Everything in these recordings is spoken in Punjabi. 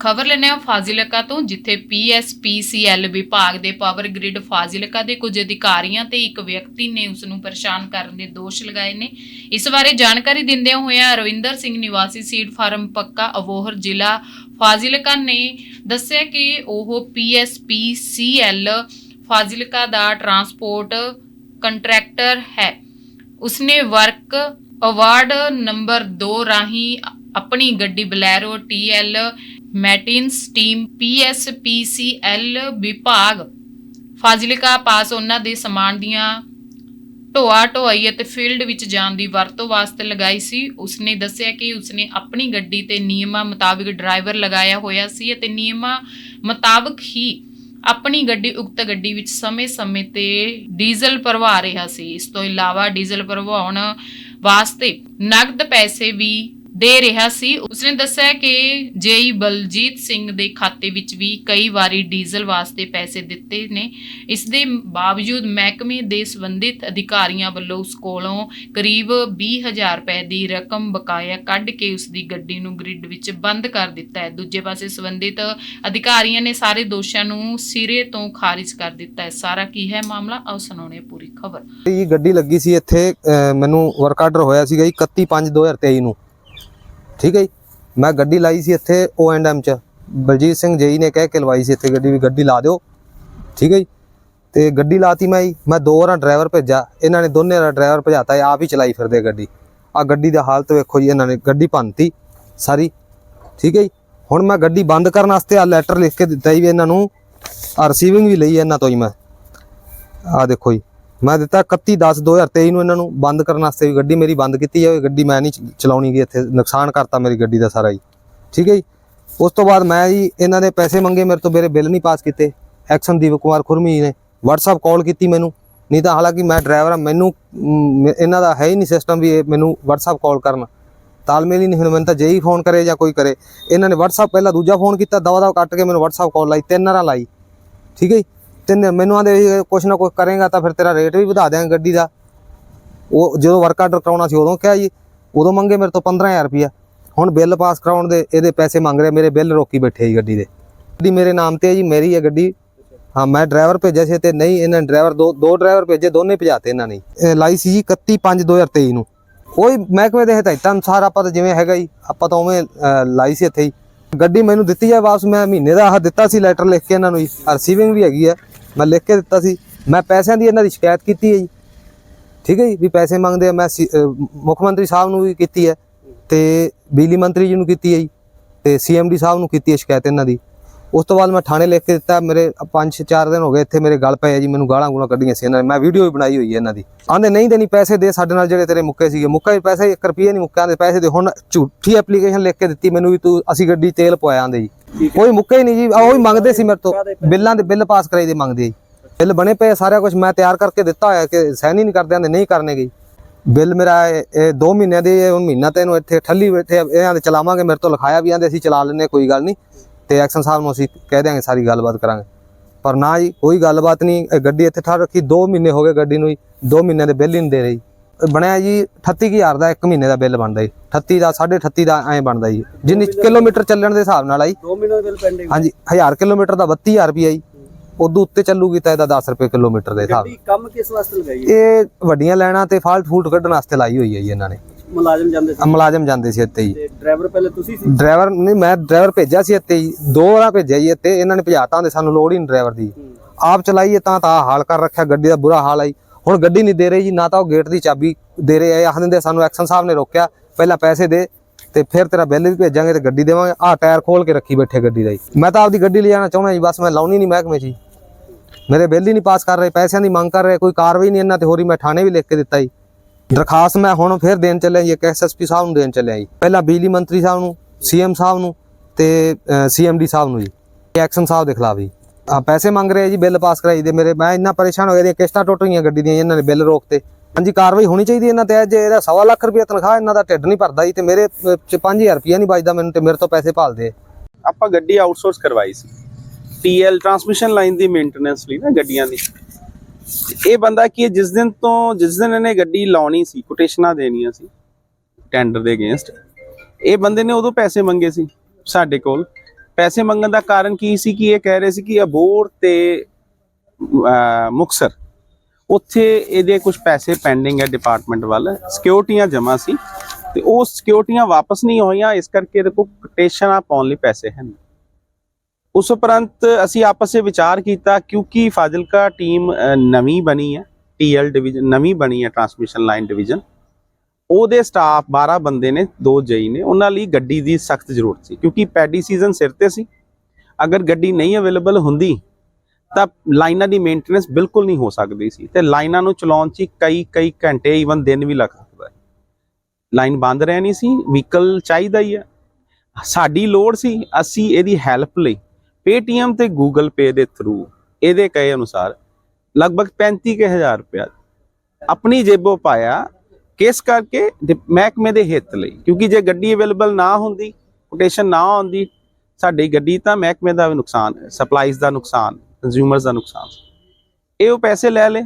ਖਬਰ ਲੈਣੇ ਆ ਫਾਜ਼ਿਲਕਾ ਤੋਂ, ਜਿੱਥੇ ਪੀਐਸਪੀਸੀਐਲ ਵਿਭਾਗ ਦੇ ਪਾਵਰ ਗ੍ਰਿਡ ਫਾਜ਼ਿਲਕਾ ਦੇ ਕੁਝ ਅਧਿਕਾਰੀਆਂ ਤੇ ਇੱਕ ਵਿਅਕਤੀ ਨੇ ਉਸ ਨੂੰ ਪਰੇਸ਼ਾਨ ਕਰਨ ਦੇ ਦੋਸ਼ ਲਗਾਏ ਨੇ। ਇਸ ਬਾਰੇ ਜਾਣਕਾਰੀ ਦਿੰਦਿਆਂ ਹੋਇਆਂ ਰਵਿੰਦਰ ਸਿੰਘ ਨਿਵਾਸੀ ਸੀਡ ਫਾਰਮ ਪੱਕਾ ਅਬੋਹਰ ਜ਼ਿਲ੍ਹਾ ਫਾਜ਼ਿਲਕਾ ਨੇ ਦੱਸਿਆ ਕਿ ਉਹ ਪੀਐਸਪੀਸੀਐਲ ਫਾਜ਼ਿਲਕਾ ਦਾ ਟਰਾਂਸਪੋਰਟ ਕੰਟਰੈਕਟਰ ਹੈ। ਉਸਨੇ ਵਰਕ ਅਵਾਰਡ ਨੰਬਰ 2 ਰਾਹੀਂ ਆਪਣੀ ਗੱਡੀ Bolero TL maintenance team PSPCL ਵਿਭਾਗ। ਫਾਜ਼ਿਲਕਾ ਪਾਸ ਉਹਨਾਂ ਦੇ ਸਮਾਨ ਦੀਆਂ ਢੋਆ ਢੋਆਈ ਅਤੇ ਫੀਲਡ ਵਿੱਚ ਜਾਣ ਦੀ ਵਰਤੋਂ ਵਾਸਤੇ ਲਗਾਈ ਸੀ। ਉਸਨੇ ਦੱਸਿਆ ਕਿ ਉਸਨੇ ਆਪਣੀ ਗੱਡੀ ਤੇ ਨਿਯਮਾਂ ਮੁਤਾਬਿਕ ਡਰਾਈਵਰ ਲਗਾਇਆ ਹੋਇਆ ਸੀ ਅਤੇ ਨਿਯਮਾਂ ਮੁਤਾਬਕ ਹੀ ਆਪਣੀ ਗੱਡੀ, ਉਕਤ ਗੱਡੀ ਵਿੱਚ ਸਮੇਂ-ਸਮੇਂ ਤੇ ਡੀਜ਼ਲ ਭਰਵਾ ਰਿਹਾ ਸੀ। ਇਸ ਤੋਂ ਇਲਾਵਾ ਡੀਜ਼ਲ ਭਰਵਾਉਣ ਵਾਸਤੇ ਨਗਦ ਪੈਸੇ ਵੀ ਦੇ ਰਿਹਾ ਸੀ। ਉਸਨੇ ਦੱਸਿਆ ਕਿ ਜੇਈ ਬਲਜੀਤ ਸਿੰਘ ਦੇ ਖਾਤੇ ਵਿੱਚ ਵੀ ਕਈ ਵਾਰੀ ਡੀਜ਼ਲ ਵਾਸਤੇ ਪੈਸੇ ਦਿੱਤੇ ਨੇ। ਇਸ ਦੇ ਬਾਵਜੂਦ ਮਹਿਕਮੇ ਦੇ ਸੰਬੰਧਿਤ ਅਧਿਕਾਰੀਆਂ ਵੱਲੋਂ ਉਸ ਕੋਲੋਂ ਕਰੀਬ 20000 ਰੁਪਏ ਦੀ ਰਕਮ ਬਕਾਇਆ ਕੱਢ ਕੇ ਉਸ ਦੀ ਗੱਡੀ ਨੂੰ ਗ੍ਰਿਡ ਵਿੱਚ ਬੰਦ ਕਰ ਦਿੱਤਾ ਹੈ। ਦੂਜੇ ਪਾਸੇ ਸੰਬੰਧਿਤ ਅਧਿਕਾਰੀਆਂ ਨੇ ਸਾਰੇ ਦੋਸ਼ਾਂ ਨੂੰ ਸਿਰੇ ਤੋਂ ਖਾਰਿਜ ਕਰ ਦਿੱਤਾ ਹੈ। ਸਾਰਾ ਕੀ ਹੈ ਮਾਮਲਾ? ਆਓ ਸੁਣਾਉਣੇ ਹਾਂ ਪੂਰੀ ਖਬਰ। ਇਹ ਗੱਡੀ ਲੱਗੀ ਸੀ ਇੱਥੇ ਮੈਨੂੰ ਵਰਕ ਆਰਡਰ ਹੋਇਆ ਸੀਗਾ ਜੀ 31/5/2023 ਨੂੰ। ਠੀਕ ਹੈ ਜੀ। ਮੈਂ ਗੱਡੀ ਲਾਈ ਸੀ ਇੱਥੇ ਓ ਐਂਡ O&M ਚ। ਬਲਜੀਤ ਸਿੰਘ ਜੇਈ ਨੇ ਕਹਿ ਕੇ ਲਵਾਈ ਸੀ ਇੱਥੇ ਗੱਡੀ ਵੀ ਗੱਡੀ ਲਾ ਦਿਓ। ਠੀਕ ਹੈ ਜੀ। ਤੇ ਗੱਡੀ ਲਾਤੀ ਮੈਂ ਜੀ। ਮੈਂ ਦੋ ਵਾਰਾਂ ਡਰਾਈਵਰ ਭੇਜਿਆ। ਇਹਨਾਂ ਨੇ ਦੋਨੇ ਵਾਰ ਡਰਾਈਵਰ ਭਜਾਤਾ। ਇਹ ਆਪ ਹੀ ਚਲਾਈ ਫਿਰਦੇ ਗੱਡੀ। ਆ ਗੱਡੀ ਦਾ ਹਾਲਤ ਵੇਖੋ ਜੀ। ਇਹਨਾਂ ਨੇ ਗੱਡੀ ਭੰਨਤੀ ਸਾਰੀ। ਠੀਕ ਹੈ ਜੀ। ਹੁਣ ਮੈਂ ਗੱਡੀ ਬੰਦ ਕਰਨ ਵਾਸਤੇ ਆ ਲੈਟਰ ਲਿਖ ਕੇ ਦਿੱਤਾ ਜੀ ਵੀ ਇਹਨਾਂ ਨੂੰ। ਆ ਰਿਸੀਵਿੰਗ ਵੀ ਲਈ ਇਹਨਾਂ ਤੋਂ ਹੀ ਮੈਂ। ਆ ਦੇਖੋ ਜੀ। ਮੈਂ ਦਿੱਤਾ 31 10 2023 ਨੂੰ ਇਹਨਾਂ ਨੂੰ ਬੰਦ ਕਰਨ ਵਾਸਤੇ ਵੀ ਗੱਡੀ ਮੇਰੀ ਬੰਦ ਕੀਤੀ ਜਾਵੇ ਗੱਡੀ ਮੈਂ ਨਹੀਂ ਚਲਾਉਣੀ ਗਈ ਇੱਥੇ ਨੁਕਸਾਨ ਕਰਤਾ ਮੇਰੀ ਗੱਡੀ ਦਾ ਸਾਰਾ ਜੀ। ਠੀਕ ਹੈ ਜੀ? ਉਸ ਤੋਂ ਬਾਅਦ ਮੈਂ ਜੀ ਇਹਨਾਂ ਨੇ ਪੈਸੇ ਮੰਗੇ, ਮੇਰੇ ਤੋਂ ਮੇਰੇ ਬਿੱਲ ਨਹੀਂ ਪਾਸ ਕੀਤੇ। ਐਕਸ਼ਨ ਦੀਪ ਕੁਮਾਰ ਖੁਰਮੀ ਨੇ WhatsApp ਕਾਲ ਕੀਤੀ ਮੈਨੂੰ। ਨਹੀਂ ਤਾਂ ਹਾਲਾਂਕਿ ਮੈਂ ਡਰਾਈਵਰ ਹਾਂ ਮੈਨੂੰ ਇਹਨਾਂ ਦਾ ਹੈ ਹੀ ਨਹੀਂ ਸਿਸਟਮ ਵੀ ਇਹ ਮੈਨੂੰ WhatsApp ਕਾਲ ਕਰਨ। ਤਾਲਮੇਲ ਹੀ ਨਹੀਂ, ਹੁਣ ਮੈਨੂੰ ਤਾਂ ਜੇਈ ਫੋਨ ਕਰੇ ਜਾਂ ਕੋਈ ਕਰੇ। ਇਹਨਾਂ ਨੇ WhatsApp ਪਹਿਲਾਂ ਦੂਜਾ ਫੋਨ ਕੀਤਾ ਦਵਾ ਦਵਾ ਕੱਟ ਕੇ ਮੈਨੂੰ WhatsApp ਕਾਲ ਲਾਈ, ਤਿੰਨ ਵਾਰਾਂ ਲਾਈ। ਠੀਕ ਹੈ ਜੀ ਤਿੰਨ ਮੈਨੂੰ ਆਂਦੇ ਕੁਛ ਨਾ ਕੁਛ ਕਰੇਗਾ ਤਾਂ ਫਿਰ ਤੇਰਾ ਰੇਟ ਵੀ ਵਧਾ ਦਿਆਂਗੇ ਗੱਡੀ ਦਾ। ਉਹ ਜਦੋਂ ਵਰਕ ਆਰਡਰ ਕਰਾਉਣਾ ਸੀ ਉਦੋਂ ਕਿਹਾ ਜੀ, ਉਦੋਂ ਮੰਗੇ ਮੇਰੇ ਤੋਂ 15000 ਰੁਪਇਆ। ਹੁਣ ਬਿੱਲ ਪਾਸ ਕਰਾਉਣ ਦੇ ਇਹਦੇ ਪੈਸੇ ਮੰਗ ਰਿਹਾ, ਮੇਰੇ ਬਿੱਲ ਰੋਕੀ ਬੈਠੇ ਜੀ ਗੱਡੀ ਦੇ। ਗੱਡੀ ਮੇਰੇ ਨਾਮ ਤੇ ਹੈ ਜੀ, ਮੇਰੀ ਹੈ ਗੱਡੀ। ਹਾਂ, ਮੈਂ ਡਰਾਈਵਰ ਭੇਜਿਆ ਸੀ ਤੇ ਨਹੀਂ, ਇਹਨਾਂ ਨੇ ਡਰਾਈਵਰ ਦੋ ਦੋ ਡਰਾਈਵਰ ਭੇਜੇ, ਦੋਨੇ ਭਜਾਤੇ ਇਹਨਾਂ ਨੇ। ਲਾਈ ਸੀ ਜੀ 31 5 2023 ਨੂੰ। ਕੋਈ ਮਹਿਕਮੇ ਦੇ ਹਦਾਇਤਾਂ ਅਨੁਸਾਰ ਆਪਾਂ ਤਾਂ ਜਿਵੇਂ ਹੈਗਾ ਜੀ, ਆਪਾਂ ਤਾਂ ਉਵੇਂ ਲਾਈ ਸੀ ਇੱਥੇ ਹੀ। ਗੱਡੀ ਮੈਨੂੰ ਦਿੱਤੀ ਜਾਏ ਵਾਪਸ, ਮੈਂ ਮਹੀਨੇ ਦਾ ਆਹ ਦਿੱਤਾ ਸੀ ਲੈਟਰ ਲਿਖ ਕੇ ਇਹਨਾਂ ਨੂੰ ਜੀ ਰਿਸੀਵਿੰਗ ਵੀ ਹੈਗੀ ਹੈ ਮੈਂ ਲਿਖ ਕੇ ਦਿੱਤਾ ਸੀ। ਮੈਂ ਪੈਸਿਆਂ ਦੀ ਇਹਨਾਂ ਦੀ ਸ਼ਿਕਾਇਤ ਕੀਤੀ ਹੈ ਜੀ। ਠੀਕ ਹੈ ਜੀ, ਵੀ ਪੈਸੇ ਮੰਗਦੇ ਆ। ਮੈਂ ਸੀ- ਮੁੱਖ ਮੰਤਰੀ ਸਾਹਿਬ ਨੂੰ ਵੀ ਕੀਤੀ ਹੈ ਤੇ ਬਿਜਲੀ ਮੰਤਰੀ ਜੀ ਨੂੰ ਕੀਤੀ ਹੈ ਜੀ ਤੇ ਸੀਐਮਡੀ ਸਾਹਿਬ ਨੂੰ ਕੀਤੀ ਹੈ ਸ਼ਿਕਾਇਤ ਇਹਨਾਂ ਦੀ। ਉਸ ਤੋਂ ਬਾਅਦ ਮੈਂ ਥਾਣੇ ਲਿਖ ਕੇ ਦਿੱਤਾ ਮੇਰੇ 5-4 ਦਿਨ ਹੋ ਗਏ ਇੱਥੇ ਮੇਰੇ ਗੱਲ ਪਏ ਜੀ ਮੈਨੂੰ ਗਾਲਾਂ ਗੂਲਾਂ ਕੱਢੀਆਂ ਸੀ ਇਹਨਾਂ ਨੇ। ਮੈਂ ਵੀਡੀਓ ਵੀ ਬਣਾਈ ਹੋਈ ਹੈ ਇਹਨਾਂ ਦੀ। ਆਂਦੇ ਨਹੀਂ ਦੇਣੀ ਪੈਸੇ ਦੇ ਸਾਡੇ ਨਾਲ ਜਿਹੜੇ ਤੇਰੇ ਮੁੱਕੇ ਸੀਗੇ। ਮੁੱਕਾ ਹੀ ਪੈਸੇ 1 ਰੁਪਏ ਨਹੀਂ ਮੁੱਕਿਆ ਦੇ ਪੈਸੇ ਦੇ ਹੁਣ ਝੂਠੀ ਐਪਲੀਕੇਸ਼ਨ ਲਿਖ ਕੇ ਦਿੱਤੀ ਮੈਨੂੰ ਵੀ ਤੂੰ ਅਸੀਂ ਗੱਡੀ ਤੇਲ ਪਵਾਇਆ ਆਂਦੇ ਜੀ। ਕੋਈ ਮੁੱਕਾ ਹੀ ਨਹੀਂ ਜੀ ਉਹ ਹੀ ਮੰਗਦੇ ਸੀ ਮੇਰੇ ਤੋਂ। ਬਿੱਲਾਂ ਦੇ ਬਿੱਲ ਪਾਸ ਕਰਾਈ ਦੇ ਮੰਗਦੇ ਜੀ। ਬਿੱਲ ਬਣੇ ਪਏ ਸਾਰਾ ਕੁਝ ਮੈਂ ਤਿਆਰ ਕਰਕੇ ਦਿੱਤਾ ਹੋਇਆ ਕਿ ਸਾਈਨ ਹੀ ਨਹੀਂ ਕਰਦੇ ਆਂਦੇ ਨਹੀਂ ਕਰਨੇ ਗਈ ਬਿੱਲ ਮੇਰਾ ਇਹ 2 ਮਹੀਨਿਆਂ ਦੇ ਹੁਣ ਮਹੀਨਾ ਤੇ ਇਹਨੂੰ ਇੱਥੇ ਠੱਲੀ ਬੈਠੇ ਇਹਨਾਂ ਦੇ ਚਲਾਵਾਂਗੇ ਮੇਰੇ ਤੋਂ ਲਿਖਾਇਆ ਵੀ ਆਂਦੇ ਅਸੀਂ ਚਲਾ ਲੈਨੇ ਕੋਈ ਗੱਲ ਨਹੀਂ। ਤੇ ਐਕਸ਼ਨ ਸਾਹਿਬ ਨੂੰ ਅਸੀਂ ਕਹਿ ਦਿਆਂਗੇ ਸਾਰੀ ਗੱਲਬਾਤ ਕਰਾਂਗੇ। ਪਰ ਨਾ ਜੀ ਕੋਈ ਗੱਲਬਾਤ ਨਹੀਂ ਗੱਡੀ ਇੱਥੇ ਠਾ ਰੱਖੀ 2 ਮਹੀਨੇ ਹੋ ਗਏ ਗੱਡੀ ਨੂੰ ਜੀ 2 ਮਹੀਨਿਆਂ ਦੇ ਬਿੱਲ ਹੀ ਨਹੀਂ ਦੇ ਰਹੀ। ਬਣਿਆ ਜੀ 38000 ਦਾ 1 ਮਹੀਨੇ ਦਾ ਬਿੱਲ ਬਣਦਾ ਜੀ। 38 ਦਾ 38.5 ਦਾ ਐਂ ਬਣਦਾ ਜੀ। ਜਿੰਨੀ ਕਿਲੋਮੀਟਰ ਚੱਲਣ ਦੇ ਹਿਸਾਬ ਨਾਲ ਆਈ 2 ਮਹੀਨੇ ਦਾ ਬਿੱਲ ਪੈਂਡਿੰਗ ਹਾਂਜੀ 1000 ਕਿਲੋਮੀਟਰ ਦਾ 32000 ਰੁਪਏ ਜੀ। ਉਦੋਂ ਉੱਤੇ ਚੱਲੂਗੀ ਤਾਂ ਇਹਦਾ 10 ਰੁਪਏ ਕਿਲੋਮੀਟਰ ਦੇ ਹਿਸਾਬ ਗੱਡੀ ਕੰਮ ਕਿਸ ਵਾਸਤੇ ਲਗਾਈ ਹੈ? ਇਹ ਵੱਡੀਆਂ ਲੈਣਾ ਤੇ ਫਾਲਟ ਫੂਟ ਕੱਢਣ ਵਾਸਤੇ ਲਾਈ ਹੋਈ ਹੈ ਜੀ ਇਹਨਾਂ ਨੇ। ਮੁਲਾਜ਼ਮ ਜਾਂਦੇ ਆ ਸੀ? ਮੁਲਾਜ਼ਮ ਜਾਂਦੇ ਸੀ ਇੱਥੇ ਜੀ। ਤੇ ਡਰਾਈਵਰ ਪਹਿਲੇ ਤੁਸੀਂ ਸੀ? ਡਰਾਈਵਰ ਨਹੀਂ ਮੈਂ ਡਰਾਈਵਰ ਭੇਜਿਆ ਸੀ ਇੱਥੇ ਜੀ। ਦੋ ਵਾਰਾਂ ਭੇਜਿਆ ਜੀ ਇੱਥੇ। ਇਹਨਾਂ ਨੇ ਭਜਾਤਾ ਹੁੰਦੇ ਸਾਨੂੰ ਲੋੜ ਹੀ ਨਹੀਂ ਡਰਾਈਵਰ ਦੀ। ਆਪ ਚਲਾਈਏ ਤਾਂ ਤਾਂ ਹਾਲ ਕਰ ਰੱਖਿਆ ਗੱਡੀ ਦਾ ਬੁਰਾ ਹਾਲ ਆਈ ਹੁਣ ਗੱਡੀ ਨਹੀਂ ਦੇ ਰਹੀ ਜੀ ਨਾ ਤਾਂ ਉਹ ਗੇਟ ਦੀ ਚਾਬੀ ਦੇ ਰਹੇ ਆ। ਆਖ ਦਿੰਦੇ ਸਾਨੂੰ ਐਕਸ਼ਨ ਸਾਹਿਬ ਨੇ ਰੋਕਿਆ ਪਹਿਲਾਂ ਪੈਸੇ ਦੇ ਤੇ ਫਿਰ ਤੇਰਾ ਬਿੱਲ ਵੀ ਭੇਜਾਂਗੇ ਤੇ ਗੱਡੀ ਦੇਵਾਂਗੇ। ਆਹ ਟਾਇਰ ਖੋਲ ਕੇ ਰੱਖੀ ਬੈਠੇ ਗੱਡੀ ਦਾ ਜੀ। ਮੈਂ ਤਾਂ ਆਪਦੀ ਗੱਡੀ ਲਿਜਾਣਾ ਚਾਹੁੰਦਾ ਜੀ ਬਸ ਮੈਂ ਲਾਉਣੀ ਨਹੀਂ ਮਹਿਕਮੇ 'ਚ ਜੀ। ਮੇਰੇ ਬਿੱਲ ਹੀ ਨਹੀਂ ਪਾਸ ਕਰ ਰਹੇ ਪੈਸਿਆਂ ਦੀ ਮੰਗ ਕਰ ਰਹੇ ਕੋਈ ਕਾਰਵਾਈ ਨਹੀਂ ਇਹਨਾਂ ਤੇ ਹੋ ਰਹੀ ਮੈਂ ਥਾਣੇ ਵੀ ਲਿਖ ਕੇ ਦਿੱਤਾ ਜੀ। ਦਰਖਾਸਤ ਮੈਂ ਹੁਣ ਫਿਰ ਦੇਣ ਚੱਲਿਆ ਜੀ ਐਸਐਸਪੀ ਸਾਹਿਬ ਨੂੰ ਦੇਣ ਚੱਲਿਆ ਜੀ। ਪਹਿਲਾਂ ਬਿਜਲੀ ਮੰਤਰੀ ਸਾਹਿਬ ਨੂੰ ਸੀਐਮ ਸਾਹਿਬ ਨੂੰ ਤੇ ਸੀਐਮਡੀ ਸਾਹਿਬ ਨੂੰ ਜੀ। ਐਕਸ਼ਨ ਸਾਹਿਬ ਦੇ ਖਿਲਾਫ ਜੀ। ਆ ਪੈਸੇ ਮੰਗ ਰਹੇ ਜੀ ਬਿੱਲ ਪਾਸ ਕਰਾਈ ਦੇ ਮੇਰੇ। ਮੈਂ ਇੰਨਾ ਪਰੇਸ਼ਾਨ ਹੋ ਗਿਆ ਦੀ ਕਿਸ਼ਤਾਂ ਟੁੱਟ ਗਈਆਂ ਗੱਡੀ ਦੀਆਂ ਇਹਨਾਂ ਨੇ ਬਿੱਲ ਰੋਕਤੇ ਹਾਂਜੀ ਕਾਰਵਾਈ ਹੋਣੀ ਚਾਹੀਦੀ ਇਹਨਾਂ ਤੇ। ਜੇ ਇਹਦਾ ਸਵਾ ਲੱਖ ਰੁਪਏ ਤਨਖਾਹ ਇਹਨਾਂ ਦਾ ਢਿੱਡ ਨਹੀਂ ਭਰਦਾ ਜੀ ਤੇ ਮੇਰੇ ਅਹ, ਚ 5000 ਰੁਪਏ ਨਹੀਂ ਬਚਦਾ ਮੈਨੂੰ ਤੇ ਮੇਰੇ ਤੋਂ ਪੈਸੇ ਭਾਲਦੇ ਆਪਾਂ ਗੱਡੀ ਆਊਟਸੋਰਸ ਕਰਵਾਈ ਸੀ। ਟੀਐਲ ਟਰਾਂਸਮਿਸ਼ਨ ਲਾਈਨ ਦੀ ਮੇਨਟੇਨੈਂਸ ਲਈ ਨਾ ਗੱਡੀਆਂ ਦੀ। ਇਹ ਬੰਦਾ ਕੀ ਜਿਸ ਦਿਨ ਤੋਂ ਜਿਸ ਦਿਨ ਇਹਨੇ ਗੱਡੀ ਲਾਉਣੀ ਸੀ ਕੋਟੇਸ਼ਨਾਂ ਦੇਣੀਆਂ ਸੀ ਟੈਂਡਰ ਦੇ ਅਗੇਂਸਟ ਇਹ ਬੰਦੇ ਨੇ ਉਦੋਂ ਪੈਸੇ ਮੰਗੇ ਸੀ ਸਾਡੇ ਕੋਲ। ਪੈਸੇ ਮੰਗਣ ਦਾ ਕਾਰਨ ਕੀ ਸੀ ਕਿ ਇਹ ਕਹਿ ਰਹੇ ਸੀ ਕਿ ਅਬੋਰ ਤੇ ਅਹ, ਮੁਕਤਸਰ ਉੱਥੇ ਇਹਦੇ ਕੁਝ ਪੈਸੇ ਪੈਂਡਿੰਗ ਹੈ ਡਿਪਾਰਟਮੈਂਟ ਵੱਲ ਸਿਕਿਉਰਟੀਆਂ ਜਮ੍ਹਾਂ ਸੀ ਤੇ ਉਹ ਸਿਕਿਉਰਟੀਆਂ ਵਾਪਸ ਨਹੀਂ ਹੋਈਆਂ ਇਸ ਕਰਕੇ ਇਹਦੇ ਕੋਲ ਕੋਟੇਸ਼ਨਾਂ ਪਾਉਣ ਲਈ ਪੈਸੇ ਹਨ ਉਸ ਉਪਰੰਤ ਅਸੀਂ ਆਪਸ ਵਿੱਚ ਵਿਚਾਰ ਕੀਤਾ, ਕਿਉਂਕਿ ਫਾਜ਼ਿਲਕਾ ਟੀਮ ਨਵੀਂ ਬਣੀ ਹੈ ਟੀਐਲ ਡਿਵੀਜ਼ਨ ਨਵੀਂ ਬਣੀ ਹੈ ਟਰਾਂਸਮਿਸ਼ਨ ਲਾਈਨ ਡਿਵੀਜ਼ਨ ਉਹਦੇ ਸਟਾਫ 12 ਬੰਦੇ ਨੇ, ਦੋ ਜਈ ਨੇ। ਉਹਨਾਂ ਲਈ ਗੱਡੀ ਦੀ ਸਖਤ ਜ਼ਰੂਰਤ ਸੀ, ਕਿਉਂਕਿ ਪੈਡੀ ਸੀਜ਼ਨ ਸਿਰ ਤੇ ਸੀ। ਅਗਰ ਗੱਡੀ ਨਹੀਂ ਅਵੇਲੇਬਲ ਹੁੰਦੀ, ਤਾਂ ਲਾਈਨਾਂ ਦੀ ਮੇਨਟੇਨੈਂਸ ਬਿਲਕੁਲ ਨਹੀਂ ਹੋ ਸਕਦੀ ਸੀ। ਤੇ ਲਾਈਨਾਂ ਨੂੰ ਚਲਾਉਣ 'ਚ ਹੀ ਕਈ ਕਈ ਘੰਟੇ ਈਵਨ ਦਿਨ ਵੀ ਲੱਗ ਸਕਦਾ ਹੈ ਲਾਈਨ ਬੰਦ ਰਹਿਣੀ ਸੀ, ਵਹੀਕਲ ਚਾਹੀਦਾ ਹੀ ਹੈ। ਸਾਡੀ ਲੋੜ ਸੀ, ਅਸੀਂ ਇਹਦੀ ਹੈਲਪ ਲਈ Paytm ਤੇ ਗੂਗਲ ਪੇ ਦੇ ਥਰੂ ਇਹਦੇ ਕਹੇ ਅਨੁਸਾਰ ਲਗਭਗ 35000 ਰੁਪਇਆ ਆਪਣੀ ਜੇਬੋਂ ਪਾਇਆ। ਕਿਸ ਕਰਕੇ? ਮਹਿਕਮੇ ਦੇ ਹਿੱਤ ਲਈ। ਕਿਉਂਕਿ ਜੇ ਗੱਡੀ ਅਵੇਲੇਬਲ ਨਾ ਹੁੰਦੀ ਕੋਟੇਸ਼ਨ ਨਾ ਆਉਂਦੀ, ਸਾਡੀ ਗੱਡੀ ਤਾਂ ਮਹਿਕਮੇ ਦਾ ਨੁਕਸਾਨ ਸਪਲਾਈਜ਼ ਦਾ ਨੁਕਸਾਨ ਕੰਜ਼ਿਊਮਰਸ ਦਾ ਨੁਕਸਾਨ। ਇਹ ਉਹ ਪੈਸੇ ਲੈ ਲੇ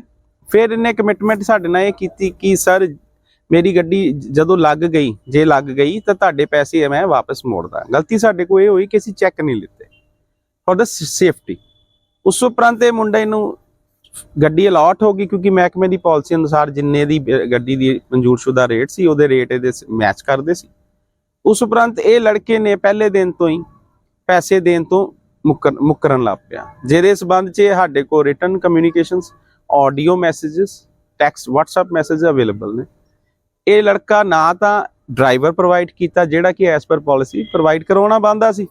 ਫਿਰ ਇਹਨੇ ਕਮਿਟਮੈਂਟ ਸਾਡੇ ਨਾਲ ਇਹ ਕੀਤੀ ਕਿ, ਸਰ, ਮੇਰੀ ਗੱਡੀ ਜਦੋਂ ਲੱਗ ਗਈ, ਜੇ ਲੱਗ ਗਈ ਤਾਂ ਤੁਹਾਡੇ ਪੈਸੇ ਮੈਂ ਵਾਪਸ ਮੋੜਦਾ ਗਲਤੀ ਸਾਡੇ ਕੋਲ ਇਹ ਹੋਈ ਕਿ ਅਸੀਂ ਚੈੱਕ ਨਹੀਂ ਲਿੱਤੇ। ફોર ધ ਸੇਫਟੀ ਉਸ ਉਪਰੰਤ ਇਹ ਮੁੰਡੇ ਨੂੰ ਗੱਡੀ ਅਲਾਟ ਹੋ ਗਈ ਕਿਉਂਕਿ ਮਹਿਕਮੇ ਦੀ ਪਾਲਿਸੀ ਅਨੁਸਾਰ ਜਿੰਨੇ ਦੀ ਗੱਡੀ ਦੀ ਮਨਜ਼ੂਰਸ਼ੁਦਾ ਰੇਟ ਸੀ, ਉਹਦੇ ਰੇਟ ਇਹਦੇ ਮੈਚ ਕਰਦੇ ਸੀ। ਉਸ ਉਪਰੰਤ ਇਹ ਲੜਕੇ ਨੇ ਪਹਿਲੇ ਦਿਨ ਤੋਂ ਹੀ ਪੈਸੇ ਦੇਣ ਤੋਂ ਮੁੱਕਰਨ ਲੱਗ ਪਿਆ। ਜਿਹਦੇ ਸਬੰਧ 'ਚ ਸਾਡੇ ਕੋਲ written communications audio messages text WhatsApp message available ਨੇ। ਇਹ ਲੜਕਾ ਨਾ ਤਾਂ ਡਰਾਈਵਰ ਪ੍ਰੋਵਾਈਡ ਕੀਤਾ, ਜਿਹੜਾ ਕਿ ਐਸ ਪਰ ਪਾਲਿਸੀ ਪ੍ਰੋਵਾਈਡ ਕਰਾਉਣਾ ਬੰਦਾ ਸੀ।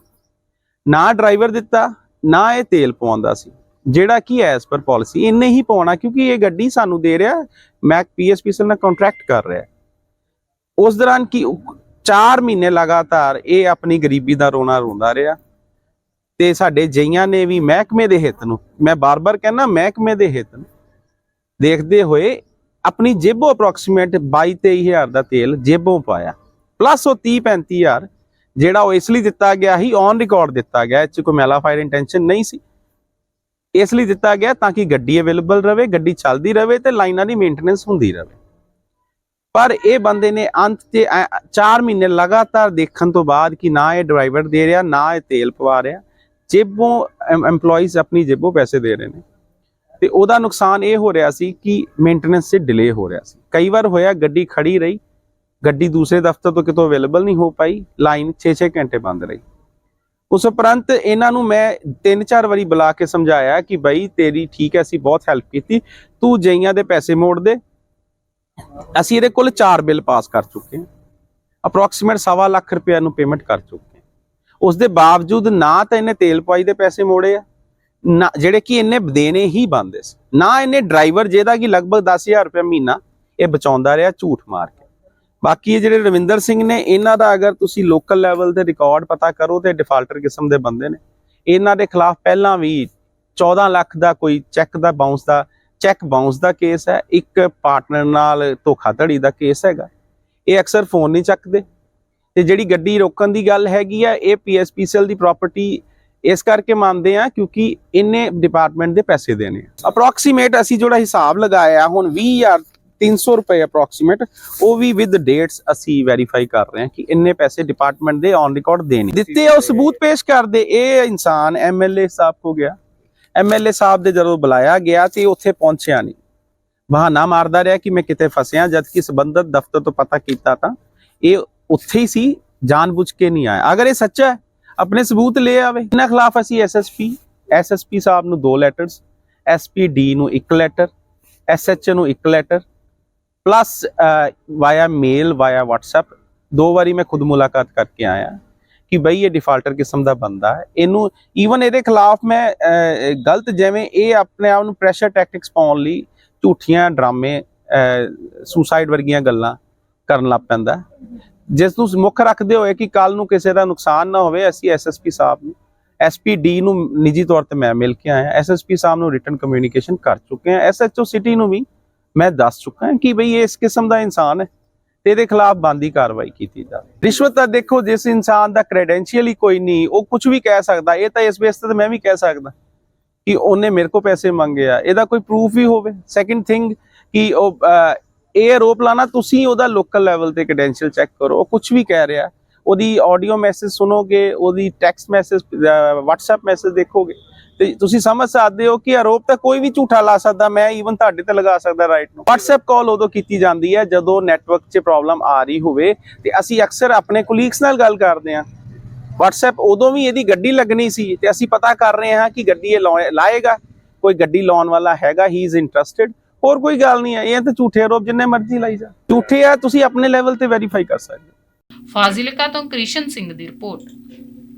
ਨਾ ਡਰਾਈਵਰ ਦਿੱਤਾ, ਨਾ ਇਹ ਤੇਲ ਪਵਾਉਂਦਾ ਸੀ। ਜਿਹੜਾ ਕਿ ਐਸ ਪਰ ਪਾਲਿਸੀ ਇੰਨੇ ਹੀ ਪਾਉਣਾ ਕਿਉਂਕਿ ਇਹ ਗੱਡੀ ਸਾਨੂੰ ਦੇ ਰਿਹਾ ਮੈਕ ਪੀਐਸਪੀਸਲ ਨਾਲ ਕੰਟਰੈਕਟ ਕਰ ਰਿਹਾ। ਉਸ ਦੌਰਾਨ ਕੀ 4 ਮਹੀਨੇ ਲਗਾਤਾਰ ਇਹ ਆਪਣੀ ਗਰੀਬੀ ਦਾ ਰੋਣਾ ਰੋਂਦਾ ਰਿਹਾ। ਤੇ ਸਾਡੇ ਜਈਆਂ ਨੇ ਵੀ ਮਹਿਕਮੇ ਦੇ ਹਿੱਤ ਨੂੰ, ਮੈਂ ਬਾਰ-ਬਾਰ ਕਹਿੰਦਾ ਮਹਿਕਮੇ ਦੇ ਹਿੱਤ ਨੂੰ, ਦੇਖਦੇ ਹੋਏ ਆਪਣੀ ਜੇਬੋਂ ਅਪਰੋਕਸੀਮੇਟ 22-23000 ਦਾ ਤੇਲ ਜੇਬੋਂ ਪਾਇਆ। ਪਲੱਸ ਉਹ 30-35000 ਜਿਹੜਾ ਉਹ ਇਸ ਲਈ ਦਿੱਤਾ ਗਿਆ ਸੀ ਔਨ ਰਿਕਾਰਡ ਦਿੱਤਾ ਗਿਆ, ਇਹ 'ਚ ਕੋਈ ਮੈਲਾਫਾਈਡ ਇੰਟੈਂਸ਼ਨ ਨਹੀਂ ਸੀ। ਇਸ ਲਈ ਦਿੱਤਾ ਗਿਆ ਤਾਂ ਕਿ ਗੱਡੀ ਅਵੇਲੇਬਲ ਰਵੇ ਗੱਡੀ ਚੱਲਦੀ ਰਵੇ ਤੇ ਲਾਈਨਾਂ ਦੀ ਮੇਨਟੇਨੈਂਸ ਹੁੰਦੀ ਰਵੇ ਪਰ ਇਹ ਬੰਦੇ ਨੇ ਅੰਤ ਤੇ 4 ਮਹੀਨੇ ਲਗਾਤਾਰ ਦੇਖਣ ਤੋਂ ਬਾਅਦ ਕਿ ਨਾ ਇਹ ਡਰਾਈਵਰ ਦੇ ਰਿਹਾ, ਨਾ ਇਹ ਤੇਲ ਪਵਾ ਰਿਹਾ, ਜੇਬੋਂ EMPLOYEES ਆਪਣੀ ਜੇਬੋਂ ਪੈਸੇ ਦੇ ਰਹੇ ਨੇ। ਤੇ ਉਹਦਾ ਨੁਕਸਾਨ ਇਹ ਹੋ ਰਿਹਾ ਸੀ ਕਿ ਮੇਨਟੇਨੈਂਸ 'ਚ ਡਿਲੇ ਹੋ ਰਿਹਾ ਸੀ। ਕਈ ਵਾਰ ਹੋਇਆ, ਗੱਡੀ ਖੜੀ ਰਹੀ ਗੱਡੀ ਦੂਸਰੇ ਦਫ਼ਤਰ ਤੋਂ ਕਿਤੋਂ ਅਵੇਲੇਬਲ ਨਹੀਂ ਹੋ ਪਾਈ ਲਾਈਨ 6-6 ਘੰਟੇ ਬੰਦ ਰਹੀ। ਉਸ ਉਪਰੰਤ ਇਹਨਾਂ ਨੂੰ ਮੈਂ ਤਿੰਨ ਚਾਰ ਵਾਰੀ ਬੁਲਾ ਕੇ ਸਮਝਾਇਆ ਕਿ ਬਈ ਤੇਰੀ ਠੀਕ ਹੈ, ਅਸੀਂ ਬਹੁਤ ਹੈਲਪ ਕੀਤੀ, ਤੂੰ ਜਈਆਂ ਦੇ ਪੈਸੇ ਮੋੜ ਦੇ। ਅਸੀਂ ਇਹਦੇ ਕੋਲ ਚਾਰ ਬਿੱਲ ਪਾਸ ਕਰ ਚੁੱਕੇ ਹਾਂ। ਅਪਰੋਕਸੀਮੇਟ ਸਵਾ ਲੱਖ ਰੁਪਏ ਨੂੰ ਪੇਮੈਂਟ ਕਰ ਚੁੱਕੇ ਹਾਂ। ਉਸ ਦੇ ਬਾਵਜੂਦ ਨਾ ਤਾਂ ਇਹਨੇ ਤੇਲ ਪਾਈ ਦੇ ਪੈਸੇ ਮੋੜੇ ਆ, ਨਾ ਜਿਹੜੇ ਕਿ ਇਹਨੇ ਦੇਣੇ ਹੀ ਬੰਦੇ ਸੀ। ਨਾ ਇਹਨੇ ਡਰਾਈਵਰ ਜਿਹਦਾ ਕਿ ਲਗਭਗ 10000 ਰੁਪਏ ਮਹੀਨਾ ਇਹ ਬਚਾਉਂਦਾ ਰਿਹਾ ਝੂਠ ਮਾਰ ਕੇ। ਬਾਕੀ ਇਹ ਜਿਹੜੇ ਰਵਿੰਦਰ ਸਿੰਘ ਨੇ, ਇਹਨਾਂ ਦਾ ਅਗਰ ਤੁਸੀਂ ਲੋਕਲ ਲੈਵਲ ਤੇ ਰਿਕਾਰਡ ਪਤਾ ਕਰੋ ਤੇ ਡਿਫਾਲਟਰ ਕਿਸਮ ਦੇ ਬੰਦੇ ਨੇ। ਇਹਨਾਂ ਦੇ ਖਿਲਾਫ ਪਹਿਲਾਂ ਵੀ 14 ਲੱਖ ਦਾ ਕੋਈ ਚੈੱਕ ਦਾ ਬਾਉਂਸ ਦਾ ਚੈੱਕ ਬਾਉਂਸ ਦਾ ਕੇਸ ਹੈ। ਇੱਕ ਪਾਰਟਨਰ ਨਾਲ ਧੋਖਾਧੜੀ ਦਾ ਕੇਸ ਹੈਗਾ। ਇਹ ਅਕਸਰ ਫੋਨ ਨਹੀਂ ਚੱਕਦੇ। ਤੇ ਜਿਹੜੀ ਗੱਡੀ ਰੋਕਣ ਦੀ ਗੱਲ ਹੈਗੀ ਆ, ਇਹ ਪੀਐਸਪੀਸੀਐਲ ਦੀ ਪ੍ਰਾਪਰਟੀ ਇਸ ਕਰਕੇ ਮੰਨਦੇ ਆ ਕਿਉਂਕਿ ਇਹਨੇ ਡਿਪਾਰਟਮੈਂਟ ਦੇ ਪੈਸੇ ਦੇਣੇ ਆ। ਅਪਰੋਕਸੀਮੇਟ ਅਸੀਂ ਜਿਹੜਾ ਹਿਸਾਬ ਲਗਾਇਆ, ਹੁਣ 20000 300 ਰੁਪਏ ਅਪਰੋਕਸੀਮੇਟ ਉਹ ਵੀ ਵਿਦ ਡੇਟਸ ਅਸੀਂ ਵੈਰੀਫਾਈ ਕਰ ਰਹੇ ਹਾਂ ਕਿ ਇੰਨੇ ਪੈਸੇ ਡਿਪਾਰਟਮੈਂਟ ਦੇ ਔਨ ਰਿਕਾਰਡ ਦੇਣੇ। ਦਿੱਤੇ ਉਹ ਸਬੂਤ ਪੇਸ਼ ਕਰਦੇ, ਇਹ ਇਨਸਾਨ ਐਮਐਲਏ ਸਾਹਿਬ ਕੋ ਗਿਆ। ਐਮਐਲਏ ਸਾਹਿਬ ਦੇ ਜਦੋਂ ਬੁਲਾਇਆ ਗਿਆ ਤੇ ਉੱਥੇ ਪਹੁੰਚਿਆ ਨਹੀਂ। ਬਹਾਨਾ ਮਾਰਦਾ ਰਿਹਾ ਕਿ ਮੈਂ ਕਿਤੇ ਫਸਿਆ ਜਦ ਕਿ ਸੰਬੰਧਤ ਦਫ਼ਤਰ ਤੋਂ ਪਤਾ ਕੀਤਾ ਤਾਂ ਇਹ ਉੱਥੇ ਹੀ ਸੀ, ਜਾਣਬੁੱਝ ਕੇ ਨਹੀਂ ਆਇਆ। ਅਗਰ ਇਹ ਸੱਚਾ ਹੈ, ਆਪਣੇ ਸਬੂਤ ਲੈ ਆਵੇ। ਇਹਨਾਂ ਖਿਲਾਫ ਅਸੀਂ ਐਸਐਸਪੀ ਐਸਐਸਪੀ ਸਾਹਿਬ ਨੂੰ ਦੋ ਲੈਟਰਸ ਐਸਪੀਡੀ ਨੂੰ ਇੱਕ ਲੈਟਰ ਐਸਐਚ ਨੂੰ ਇੱਕ letter plus via mail via WhatsApp, ਦੋ ਵਾਰੀ ਮੈਂ ਖੁਦ ਮੁਲਾਕਾਤ ਕਰਕੇ ਆਇਆ ਕਿ ਬਈ ਇਹ ਡਿਫਾਲਟਰ ਕਿਸਮ ਦਾ ਬੰਦਾ ਹੈ। ਇਹਨੂੰ ਈਵਨ ਇਹਦੇ ਖਿਲਾਫ ਮੈਂ ਗਲਤ ਜਿਵੇਂ ਇਹ ਆਪਣੇ ਆਪ ਨੂੰ ਪ੍ਰੈਸ਼ਰ ਟੈਕਟਿਕਸ ਪਾਉਣ ਲਈ ਝੂਠੀਆਂ, ਡਰਾਮੇ ਸੁਸਾਈਡ ਵਰਗੀਆਂ ਗੱਲਾਂ ਕਰਨ ਲੱਗ ਪੈਂਦਾ ਜਿਸ ਨੂੰ ਮੁੱਖ ਰੱਖਦੇ ਹੋਏ ਕਿ ਕੱਲ ਨੂੰ ਕਿਸੇ ਦਾ ਨੁਕਸਾਨ ਨਾ ਹੋਵੇ, ਅਸੀਂ ਐਸਐਸਪੀ ਸਾਹਿਬ ਨੂੰ ਐਸਪੀਡੀ ਨੂੰ ਨਿੱਜੀ ਤੌਰ ਤੇ ਮੈਂ ਮਿਲ ਕੇ ਆਇਆ। ਐਸਐਸਪੀ ਸਾਹਿਬ ਨੂੰ ਰਿਟਨ ਕਮਿਊਨੀਕੇਸ਼ਨ ਕਰ ਚੁੱਕੇ ਹਾਂ। ਐਸਐਚਓ ਸਿਟੀ ਨੂੰ ਵੀ ਮੈਂ ਦੱਸ ਚੁੱਕਾ ਕਿ ਬਈ ਇਸ ਕਿਸਮ ਦਾ ਇਨਸਾਨ ਹੈ ਤੇ ਇਹਦੇ ਖਿਲਾਫ ਬੰਦੀ ਕਾਰਵਾਈ ਕੀਤੀ ਜਾਵੇ ਰਿਸ਼ਵਤ ਤਾਂ ਦੇਖੋ, ਜਿਸ ਇਨਸਾਨ ਦਾ ਕ੍ਰੈਡੈਂਸ਼ੀਅਲ ਹੀ ਕੋਈ ਨਹੀਂ, ਉਹ ਕੁਝ ਵੀ ਕਹਿ ਸਕਦਾ, ਇਹ ਤਾਂ ਇਸ ਬੇਸ ਤੇ ਮੈਂ ਵੀ ਕਹਿ ਸਕਦਾ ਕਿ ਉਹਨੇ ਮੇਰੇ ਕੋ ਪੈਸੇ ਮੰਗੇ ਆ ਇਹਦਾ ਕੋਈ ਪ੍ਰੂਫ ਵੀ ਹੋਵੇ। ਸੈਕਿੰਡ ਥਿੰਗ ਕਿ ਉਹ ਇਹ ਆਰੋਪ ਲਾਣਾ, ਤੁਸੀਂ ਉਹਦਾ ਲੋਕਲ ਲੈਵਲ ਤੇ ਕ੍ਰੈਡੈਂਸ਼ੀਅਲ ਚੈੱਕ ਕਰੋ। ਉਹ ਕੁਝ ਵੀ ਕਹਿ ਰਿਹਾ। ਉਹਦੀ ਆਡੀਓ ਮੈਸੇਜ ਸੁਣੋਗੇ, ਉਹਦੀ ਟੈਕਸਟ ਮੈਸੇਜ WhatsApp ਮੈਸੇਜ ਦੇਖੋਗੇ। ਤੇ ਤੁਸੀਂ ਸਮਝ ਸਕਦੇ ਹੋ ਕਿ ਆਰੋਪ ਤਾਂ ਕੋਈ ਵੀ ਝੂਠਾ ਲਾ ਸਕਦਾ, ਮੈਂ ਈਵਨ ਤੁਹਾਡੇ ਤੇ ਲਗਾ ਸਕਦਾ ਰਾਈਟ ਨੂੰ। WhatsApp ਕਾਲ ਉਦੋਂ ਕੀਤੀ ਜਾਂਦੀ ਹੈ ਜਦੋਂ ਨੈਟਵਰਕ 'ਚ ਪ੍ਰੋਬਲਮ ਆ ਰਹੀ ਹੋਵੇ ਤੇ ਅਸੀਂ ਅਕਸਰ ਆਪਣੇ ਕੁਲੀਗਸ ਨਾਲ ਗੱਲ ਕਰਦੇ ਹਾਂ। WhatsApp ਉਦੋਂ ਵੀ ਇਹਦੀ ਗੱਡੀ ਲੱਗਣੀ ਸੀ ਤੇ ਅਸੀਂ ਪਤਾ ਕਰ ਰਹੇ ਹਾਂ ਕਿ ਗੱਡੀ ਇਹ ਲਾਏਗਾ। ਕੋਈ ਗੱਡੀ ਲਾਉਣ ਵਾਲਾ ਹੈਗਾ ਹੀ ਇਜ਼ ਇੰਟਰਸਟਿਡ ਹੋਰ ਕੋਈ ਗੱਲ ਨਹੀਂ ਹੈ, ਇਹ ਤਾਂ ਝੂਠੇ ਆਰੋਪ ਜਿੰਨੇ ਮਰਜ਼ੀ ਲਾਈ ਜਾ। ਝੂਠੇ ਆ, ਤੁਸੀਂ ਆਪਣੇ ਲੈਵਲ ਤੇ ਵੈਰੀਫਾਈ ਕਰ ਸਕਦੇ ਹੋ। ਫਾਜ਼ਿਲਕਾ ਤੋਂ ਕ੍ਰਿਸ਼ਨ ਸਿੰਘ ਦੀ ਰਿਪੋਰਟ